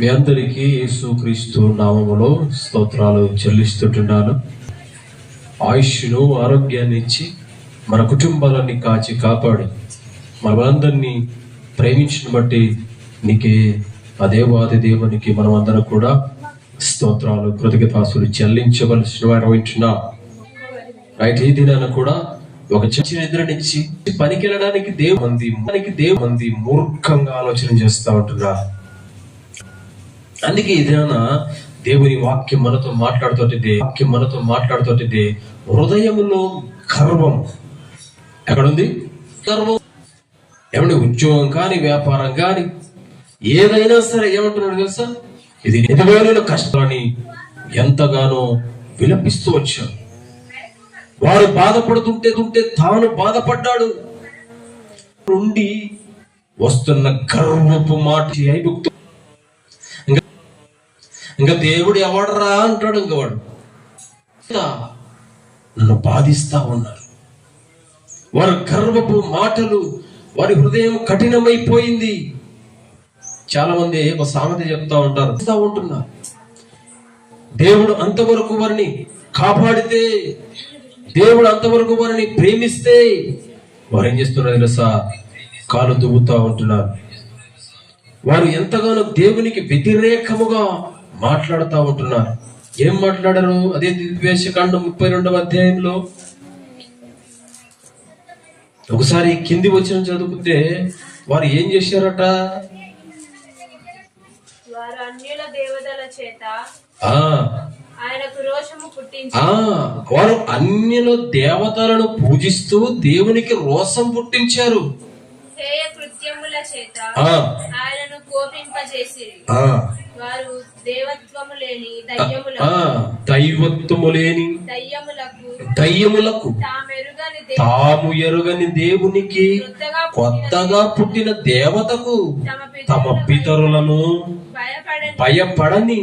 మీ అందరికీ యేసుక్రీస్తు నామములో స్తోత్రాలు చెల్లిస్తుంటున్నాను. ఆయుష్ను ఆరోగ్యాన్ని ఇచ్చి మన కుటుంబాలన్నీ కాచి కాపాడి. మనమందరినీ ప్రేమించిన బట్టి నీకే ఆ దేవాది దేవునికి మనం అందరం కూడా స్తోత్రాలు కృతజ్ఞతాసులు చెల్లించవలసిన వారు వింటున్నాం. రైట్ ఈ దినాన కూడా ఒక చిన్న నిద్ర నుంచి పనికి వెళ్ళడానికి దేవు మంది మనకి దేవు మంది మూర్ఖంగా ఆలోచన చేస్తూ ఉంటున్నారు అందుకే ఈ దేవుని వాక్యం మనతో మాట్లాడుతుంటుంది. వాక్యం మనతో మాట్లాడుతుంటుంది. హృదయంలో గర్వం. ఎక్కడుంది? గర్వం. ఏమంటే ఉద్యోగం కానీ వ్యాపారం కానీ ఏదైనా సరే ఏమంటున్నాడు తెలుసా? ఇది నిజమైన కష్టాన్ని ఎంతగానో విలపిస్తూ వచ్చాడు. వారు బాధపడుతుంటే తుంటే తాను బాధపడ్డాడు. నుండి వస్తున్న గర్వపు మాట ఐగుప్తు ఇంకా దేవుడు ఎవడరా అంటాడు ఇంకా వాడు? నన్ను బాధిస్తా ఉన్నారు. వారి గర్వపు మాటలు వారి హృదయం కఠినమైపోయింది. చాలా మంది ఒక సామెత చెప్తా ఉంటారు. ఉంటున్నారు. దేవుడు అంతవరకు వారిని కాపాడితే దేవుడు అంతవరకు వారిని ప్రేమిస్తే వారు ఏం చేస్తున్నారు తెలుసా? కాలు దువ్వుతా ఉంటున్నారు. వారు ఎంతగానో దేవునికి వ్యతిరేకముగా మాట్లాడుతూ ఉంటున్నారు ఏం మాట్లాడారు? అదే ద్వేషకాండం ముప్పై రెండవ అధ్యాయంలో. ఒకసారి కింది వచ్చిన చదువుకుంటే వారు ఏం చేశారట? వారు అన్యుల దేవతలను పూజిస్తూ దేవునికి రోసం పుట్టించారు. వారు దేవత్వము లేని దైవత్వము దయ్యములకు తాము ఎరుగని దేవునికి కొత్తగా పుట్టిన దేవతకు తమ పితరులను భయపడని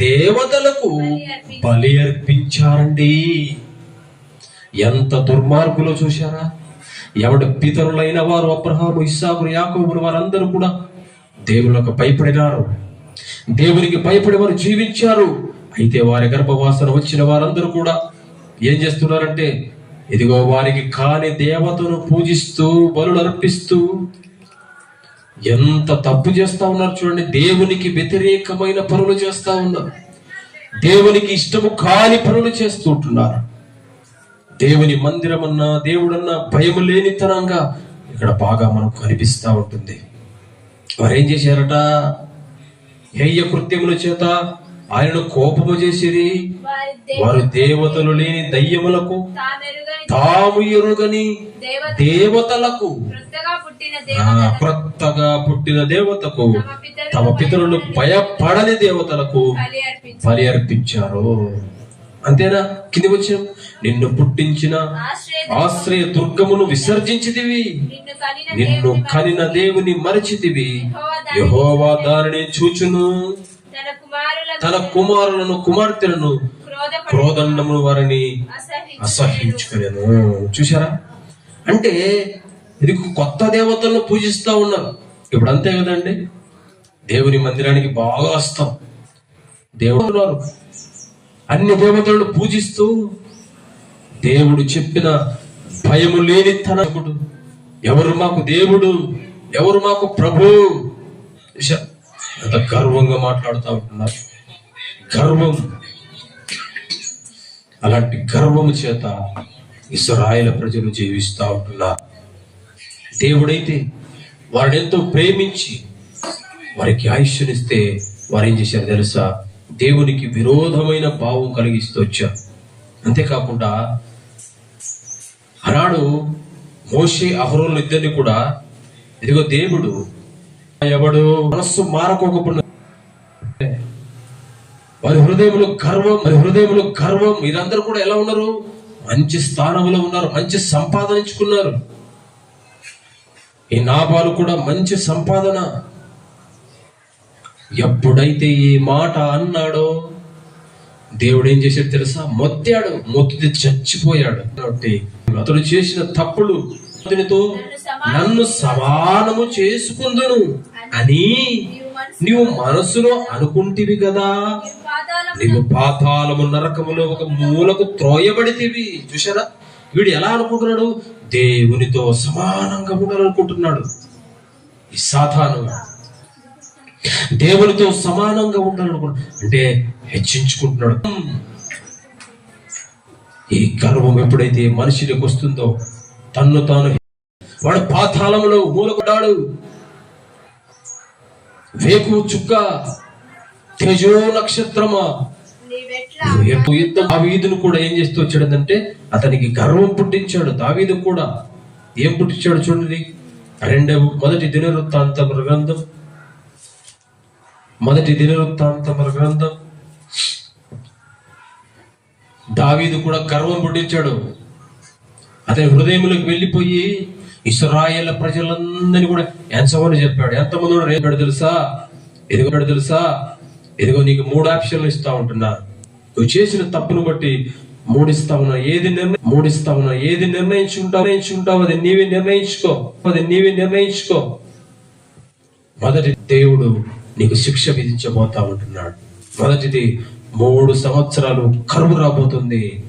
దేవతలకు బలి అర్పించారండి. ఎంత దుర్మార్గులో చూశారా? ఎవడి పితరులైన వారు అబ్రహాము ఇస్సాకు యాకోబులు వారందరూ కూడా దేవులకు భయపడినారు. దేవునికి భయపడి వారు జీవించారు. అయితే వారి గర్భవాసన వచ్చిన వారందరూ కూడా ఏం చేస్తున్నారంటే ఇదిగో వారికి కాని దేవతను పూజిస్తూ బలులు అర్పిస్తూ ఎంత తప్పు చేస్తా ఉన్నారు చూడండి. దేవునికి వ్యతిరేకమైన పనులు చేస్తా ఉన్నారు. దేవునికి ఇష్టము కాని పనులు చేస్తూ ఉంటున్నారు. దేవుని మందిరమన్నా దేవుడన్నా భయం లేనితనంగా ఇక్కడ బాగా మనకు కనిపిస్తా ఉంటుంది. వారు ఏం చేశారట? హేయ కృత్యముల చేత ఆయనను కోపము చేసిరి. వారి దేవతలు లేని దయ్యములకు తాము ఎరుగని దేవత దేవతలకు క్రొత్తగా పుట్టిన దేవతకు తమ పితరులు భయపడని దేవతలకు బలి అర్పించారు. అంతేనా? కింది వచ్చాం. నిన్ను పుట్టించిన ఆశ్రయ దుర్గమును విసర్జించితివి. నిన్ను కనిన దేవుని మరచితివి. యెహోవా దానిని చూచును. తన కుమారుల తన కుమారులను కుమార్తెలను క్రోదండమును వారిని అసహించుకునేను చూసారా అంటే ఇది కొత్త దేవతలను పూజిస్తా ఉన్నారు. ఇప్పుడు అంతే కదండి. దేవుని మందిరానికి బాగా వస్తాం. దేవుడు అన్ని దేవతలను పూజిస్తూ దేవుడు చెప్పిన భయము లేని తనకుడు ఎవరు మాకు దేవుడు? ఎవరు మాకు ప్రభు? అంత ఎంత గర్వంగా మాట్లాడుతూ ఉంటున్నారు. గర్వం. అలాంటి గర్వము చేత ఇస్రాయేల్ ప్రజలు జీవిస్తూ ఉంటున్నారు. దేవుడైతే వారిని ఎంతో ప్రేమించి వారికి ఆయుష్యనిస్తే వారు ఏం చేశారు తెలుసా? దేవునికి విరోధమైన భావం కలిగిస్తూ వచ్చా అంతేకాకుండా ఆనాడు మోషే అహరోలు ఇద్దరిని కూడా ఇదిగో దేవుడు ఎవడు మనస్సు మారకోకుండా వారి హృదయంలో గర్వం వారి హృదయంలో గర్వం మీరందరూ కూడా ఎలా ఉన్నారు? మంచి స్థానంలో ఉన్నారు మంచి సంపాదనించుకున్నారు ఈ నాబాలు కూడా మంచి సంపాదన ఎప్పుడైతే ఈ మాట అన్నాడో దేవుడు ఏం చేశాడు తెలుసా? మొత్తాడు మొత్తి చచ్చిపోయాడు. కాబట్టి అతడు చేసిన తప్పులు అతనితో నన్ను సమానము చేసుకుందును అని నీవు మనసులో అనుకుంటివి కదా. నీవు పాతాలము పాతాళము నరకములో ఒక మూలకు త్రోయబడితివి. చూసారా వీడు ఎలా అనుకుంటున్నాడు? దేవునితో సమానంగా ఉండాలనుకుంటున్నాడు. ఈ సాధారణంగా దేవునితో సమానంగా ఉండాలనుకుంటున్నాడు అంటే హెచ్చించుకుంటున్నాడు. ఈ గర్వం ఎప్పుడైతే మనిషిలోకి వస్తుందో తన్ను తాను వాడు పాతాళములో మూలకొడాడు వేకు చుక్క తేజో నక్షత్రమా. యుద్ధం దావీదును కూడా ఏం చేస్తూ వచ్చాడంటే అతనికి గర్వం పుట్టించాడు. దావీదు కూడా ఏం పుట్టించాడు చూడండి. రెండవ మొదటి దినవృత్తాంత గ్రంథం. మొదటి దినవృత్తాంతముల గ్రంథం. దావీదు కూడా గర్వం పుట్టించాడు. అతని హృదయంలోకి వెళ్ళిపోయి ఇస్రాయేల్ ప్రజలందరినీ కూడా ఎంచమని చెప్పాడు? ఎంతమంది ఉన్నారు? తెలుసా? ఎదుగు తెలుసా? ఎదుగో నీకు మూడు ఆప్షన్లు ఇస్తా ఉంటున్నా. నువ్వు చేసిన తప్పును బట్టి మూడిస్తా ఉన్నా. ఏది నిర్ణయం మూడిస్తా ఉన్నా. ఏది నిర్ణయించుకుంటావు నిర్ణయించుకుంటావు అది నీవే నిర్ణయించుకో. అది నీవే నిర్ణయించుకో. మొదటి దేవుడు నీకు శిక్ష విధించబోతా ఉంటున్నాడు. మొదటిది మూడు సంవత్సరాలు కరువు రాబోతుంది.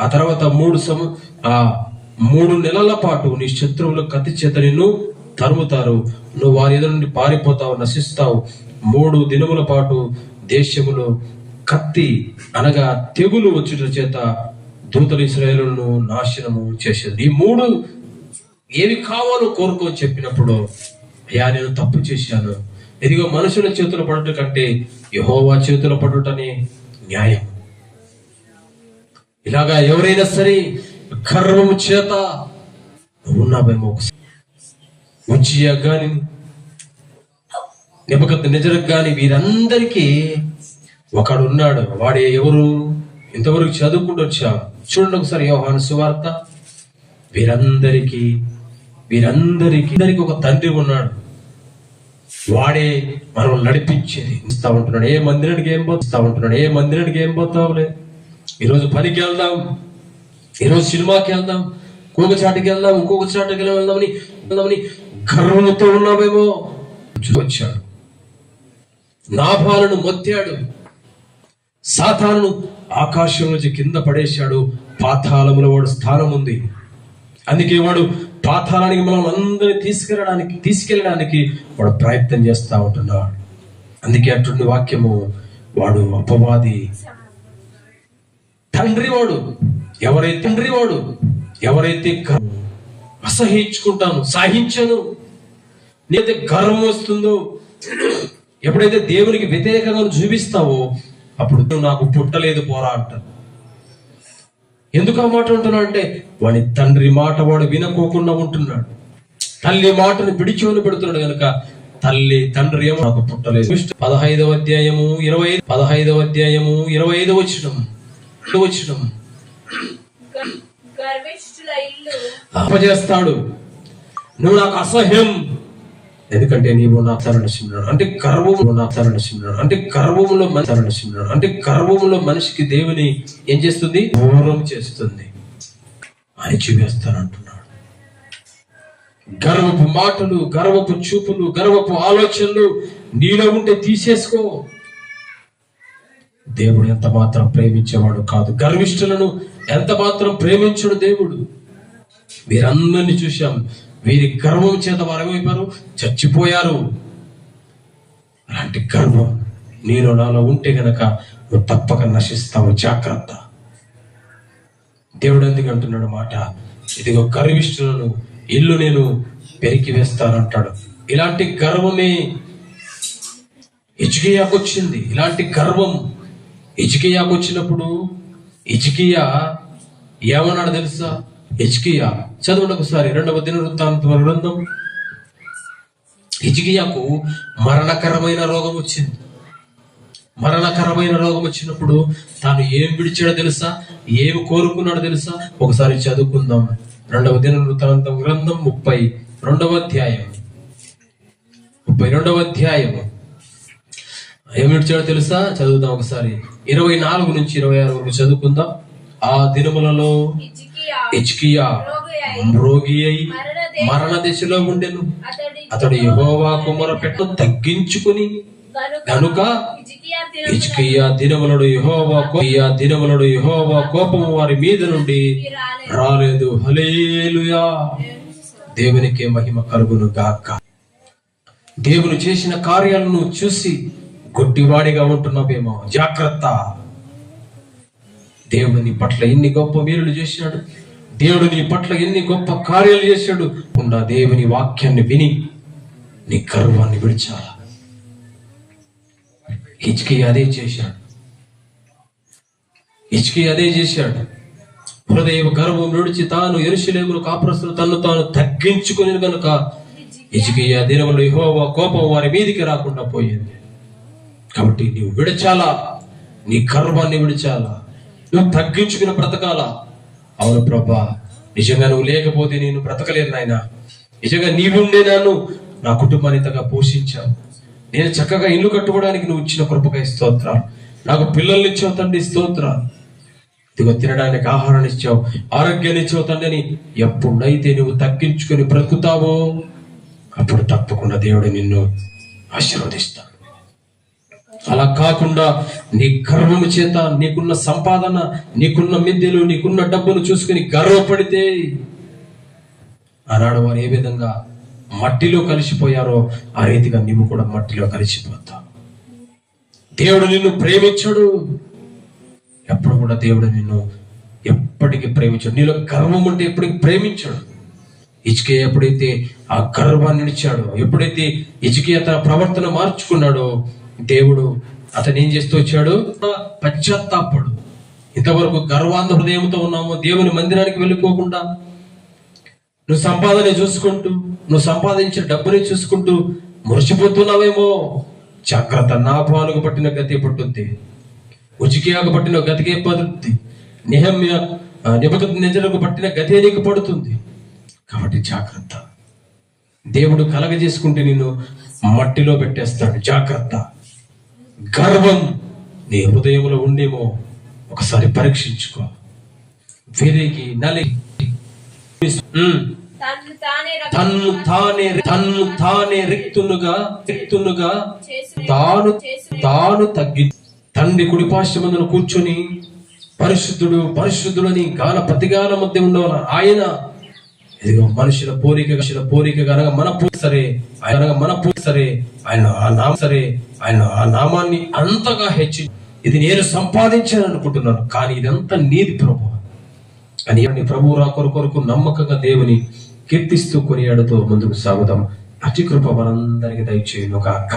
ఆ తర్వాత మూడు సం ఆ మూడు నెలల పాటు నీ శత్రువులు కత్తి చేత నిన్ను తరుముతారు. నువ్వు వారి ఎదురు నుండి పారిపోతావు నశిస్తావు. మూడు దినముల పాటు దేశములో కత్తి అనగా తెగులు వచ్చుట చేత దూతలు శ్రేయులను నాశనము చేసేది. ఈ మూడు ఏవి కావాలో కోరుకొని చెప్పినప్పుడు అయ్యా నేను తప్పు చేశాను. ఇదిగో మనుషుల చేతులు పడుట కంటే యహోవా చేతులు పడుటనే న్యాయం. ఇలాగా ఎవరైనా సరే గర్వము చేత ఉన్నావేమో ఒకసారి ఉజ్జియా గాని నిబకత్ నిజరకు కానీ వీరందరికీ ఒకడు ఉన్నాడు వాడే ఎవరు? ఇంతవరకు చదువుకుంటూ వచ్చా. చూడండి ఒకసారి యోహాను సువార్త. వీరందరికీ వీరందరికీ ఒక తండ్రి ఉన్నాడు. వాడే మనం నడిపించేది. ఇస్తా ఉంటున్నాడు. ఏ మందిరానికి ఏం పోతా ఉంటున్నాడు. ఏ మందిరానికి ఏం పోతావులే? ఈరోజు పనికి వెళ్దాం. ఈరోజు సినిమాకి వెళ్దాం. ఇంకొక చాటుకి వెళ్దాం. ఇంకొక చాటుకి వెళ్దామని వెళ్దామని గర్వంతో ఉన్నామేమో వచ్చాడు. నాభాలను మొత్తాడు. సాతాను ఆకాశం నుంచి కింద పడేశాడు. పాతాళములో వాడు స్థానం ఉంది అందుకే వాడు పాతాళానికి మనం అందరిని తీసుకెళ్ళడానికి తీసుకెళ్ళడానికి వాడు ప్రయత్నం చేస్తూ ఉంటున్నాడు. అందుకే అటువంటి వాక్యము వాడు అపవాది. తండ్రి వాడు ఎవరైతే తండ్రి వాడు ఎవరైతే అసహించుకుంటాను సహించను. నేనైతే గర్వం వస్తుందో ఎప్పుడైతే దేవునికి వ్యతిరేకంగా చూపిస్తావో అప్పుడు నాకు పుట్టలేదు పోరా అంటారు. ఎందుకు ఆ మాట అంటున్నాడు అంటే వాడి తండ్రి మాట వాడు వినకోకుండా ఉంటున్నాడు. తల్లి మాటను పిడిచోని పెడుతున్నాడు కనుక తల్లి తండ్రి ఏమో నాకు పుట్టలేదు. పదహైదవ అధ్యాయము ఇరవై పదహైదవ అధ్యాయము ఇరవై ఐదు వచ్చినం వచ్చినం అప్పచేస్తాడు నువ్వు నాకు అసహ్యం. ఎందుకంటే నీవు నా తరణిస్తున్నాడు అంటే గర్వము నా తరణిస్తున్నాడు అంటే గర్వములో మన తరణిస్తున్నాడు అంటే గర్వంలో మనిషికి దేవుని ఏం చేస్తుంది? దూరం చేస్తుంది. అణిచివేస్తానంటున్నాడు గర్వపు మాటలు గర్వపు చూపులు గర్వపు ఆలోచనలు నీలో ఉంటే తీసేసుకో. దేవుడు ఎంత మాత్రం ప్రేమించేవాడు కాదు. గర్విష్ఠులను ఎంత మాత్రం ప్రేమించడు దేవుడు. వీరందరినీ చూశాం. వీరి గర్వం చేత వారేమైపోయారు చచ్చిపోయారు. అలాంటి గర్వం నేను నాలో ఉంటే గనక నువ్వు తప్పక నశిస్తావు. జాగ్రత్త. దేవుడు ఎందుకు అంటున్నాడు మాట ఇదిగో గర్విష్ఠులను ఇల్లు నేను పెరికి వేస్తానంటాడు. ఇలాంటి గర్వమే ఇజ్కియాకు వచ్చింది. ఇలాంటి గర్వం ఇజ్కియాకు వచ్చినప్పుడు ఇజ్కియా ఏమన్నాడు తెలుసా? ఇజ్కియా చదవండి ఒకసారి రెండవ దినవృత్తాంత గ్రంథం. ఇజ్కియాకు మరణకరమైన రోగం వచ్చింది. మరణకరమైన రోగం వచ్చినప్పుడు తాను ఏం విడిచాడో తెలుసా? ఏమి కోరుకున్నాడో తెలుసా? ఒకసారి చదువుకుందాం. రెండవ దినవృత్తాంతం గ్రంథం ముప్పై రెండవ అధ్యాయం. ముప్పై రెండవ అధ్యాయం. ఏమి విడిచాడో తెలుసా? చదువుదాం ఒకసారి. ఇరవై నాలుగు నుంచి ఇరవై ఆరు వరకు చదువుకుందాం. ఆ దినములలో ఇచ్కియా రోగి రోగి అయి మరణ దిశలో ఉండెను. అతడు యహోవా కుమర పెట్టు తగ్గించుకుని కనుక ఇచ్కియా దినమున హిజ్కియా దినములడు యెహోవా యహోవా దినములడు కోపము వారి మీద నుండి రాలేదు. హలేలుయా దేవునికే మహిమ కలుగును గాక. దేవుడు చేసిన కార్యాలను చూసి గుడ్డివాడిగా ఉంటున్నావేమో. జాగ్రత్త. దేవుడు నీ పట్ల ఎన్ని గొప్ప మేలులు చేశాడు? దేవుడు నీ పట్ల ఎన్ని గొప్ప కార్యాలు చేశాడు? ఉన్న దేవుని వాక్యాన్ని విని నీ గర్వాన్ని విడిచాల? హిచ్కి అదే చేశాడు. హిచ్కి అదే చేశాడు. హృదయ గర్వం విడిచి తాను ఎరుషులేములు కాపురస్తులు తను తాను తగ్గించుకుని కనుక హిజ్కియా దినములు యహోవా కోపం వారి మీదికి రాకుండా పోయింది. కాబట్టి నీవు విడచాలా? నీ గర్వాన్ని విడిచాలా? నువ్వు తగ్గించుకుని బ్రతకాలా? అవును ప్రభా. నిజంగా నువ్వు లేకపోతే నేను బ్రతకలేను నాయన. నిజంగా నీవుండే నన్ను నా కుటుంబాన్ని ఇంతగా పోషించావు. నేను చక్కగా ఇల్లు కట్టుకోవడానికి నువ్వు ఇచ్చిన కృపకై స్తోత్రాలు. నాకు పిల్లల్ని ఇచ్చావు తండ్రి స్తోత్రాలు. ఇదిగో తినడానికి ఆహారాన్ని ఇచ్చావు ఆరోగ్యాన్ని ఇచ్చావు తండ్రిని. ఎప్పుడైతే నువ్వు తగ్గించుకొని బ్రతుకుతావో అప్పుడు తప్పకుండా దేవుడు నిన్ను ఆశీర్వదిస్తాడు. అలా కాకుండా నీ గర్వము చేత నీకున్న సంపాదన నీకున్న మిద్దెలు నీకున్న డబ్బును చూసుకుని గర్వపడితే ఆనాడు వారు ఏ విధంగా మట్టిలో కలిసిపోయారో ఆ రీతిగా నీవు కూడా మట్టిలో కలిసిపోతావు. దేవుడు నిన్ను ప్రేమించడు. ఎప్పుడు కూడా దేవుడు నిన్ను ఎప్పటికీ ప్రేమించాడు. నీలో గర్వం ఉంటే ఎప్పటికీ ప్రేమించాడు. ఇచికే ఎప్పుడైతే ఆ గర్వాన్ని నిలిచాడో ఎప్పుడైతే ఇచికే తన ప్రవర్తన మార్చుకున్నాడో దేవుడు అతను ఏం చేస్తూ వచ్చాడు? పశ్చాత్తాపడు. ఇంతవరకు గర్వాంధ హృదయంతో ఉన్నాము దేవుని మందిరానికి వెళ్ళిపోకుండా. నువ్వు సంపాదన చూసుకుంటూ నువ్వు సంపాదించిన డబ్బుని చూసుకుంటూ మురిసిపోతున్నావేమో? జాగ్రత్త నా పట్టిన గతి పట్టుద్ది. ఉచికియాకు పట్టిన గతికే పడుతుంది నిహమ్య నిబద్ధ నిజలకు పట్టిన గతే నీకు పడుతుంది. కాబట్టి జాగ్రత్త. దేవుడు కలగజేసుకుంటే నిన్ను మట్టిలో పెట్టేస్తాడు. జాగ్రత్త. గర్వం నీ హృదయంలో ఉండేమో ఒకసారి పరీక్షించుకో వెలిగి నలి. తన్ను తానే తన్ను తానే తన్ను తానే రిక్తునుగా రిక్తునుగా తాను తాను తగ్గి తండ్రి కుడిపాశ్చమందును కూర్చొని పరిశుద్ధుడు పరిశుద్ధుడని గాన ప్రతిగాన మధ్య ఉండవన ఆయన ఇదిగో మనుషుల పోలిక మనుషుల పోలిక అనగా మన పూ సరే ఆయన మన పూ సరే ఆయన ఆ నామ సరే ఆయన ఆ నామాన్ని అంతగా హెచ్చి ఇది నేను సంపాదించాను అనుకుంటున్నాను. కానీ ఇదంతా నీది ప్రభు. అని నీ ప్రభువు రా కొరకు కొరకు నమ్మకంగా దేవుని కీర్తిస్తూ కొనియాడుతూ ముందుకు సాగుదాం. అతి కృప మనందరికి దయచేయను కాక